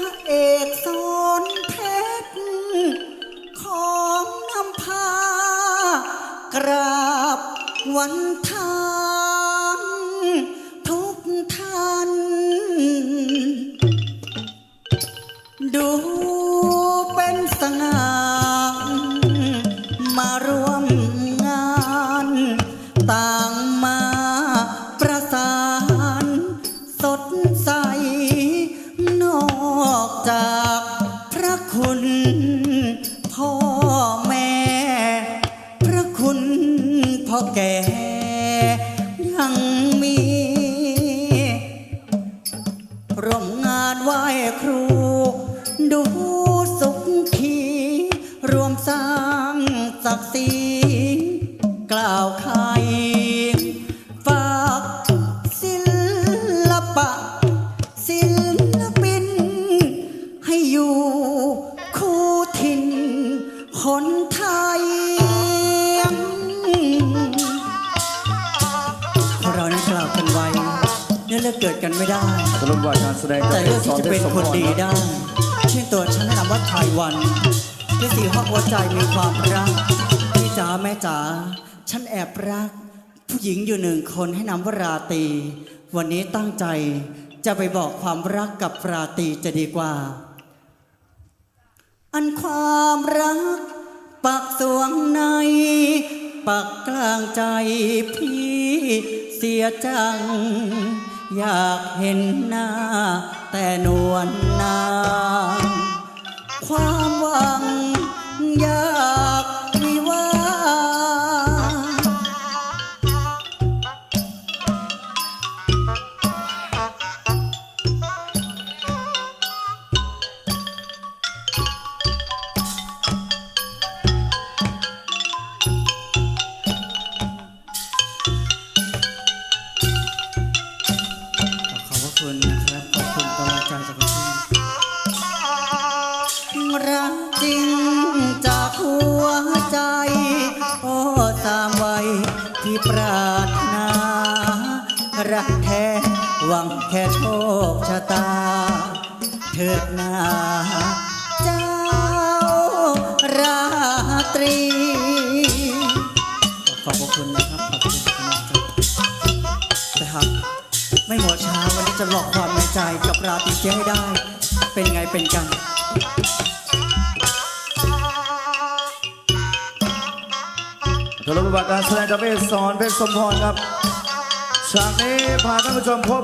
ระเอกสอนเพชรของนำพากราบวันทานทุกท่านดู ยังมี ร่วมงานไหว้ครู ดูสุขีรวมสร้างศักดิ์ศรีกล่าวคาย เนื่อเลือกเกิดกันไม่ได้ สรุปว่าการแสดงแต่เรื่องที่จะเป็นคนดีได้ เช่นตัวฉันแนะนำว่าไทยวันด้วยสีห้องหัวใจมีความรักพี่จ๋าแม่จ๋าฉันแอบรัก ผู้หญิงอยู่หนึ่งคนให้นำว่าราตรีวันนี้ตั้งใจจะไปบอกความรักกับราตรีจะดีกว่า อันความรัก ปักสวงใน ปักกลางใจพี่เสียจัง อยากเห็นหน้า แต่นวลนางความหวัง คุณนะครับ ขอบคุณกำลังใจจากทุกท่านรักจริงจากหัวใจ โอ้ตามไว้ที่ปรารถนา รักแท้หวังแค่โชคชะตา เถิดนาเจ้าราตรี ขอบคุณนะครับ ขอบคุณกำลังใจนะครับ ไม่หมอช้าวันนี้จะหลอกความในใจกับราตรีเสียให้ได้ เป็นไงเป็นกันสรุปว่าการแสดงจากเพชรสอนเพชรสมพรครับฉากนี้พาท่านผู้ชมพบ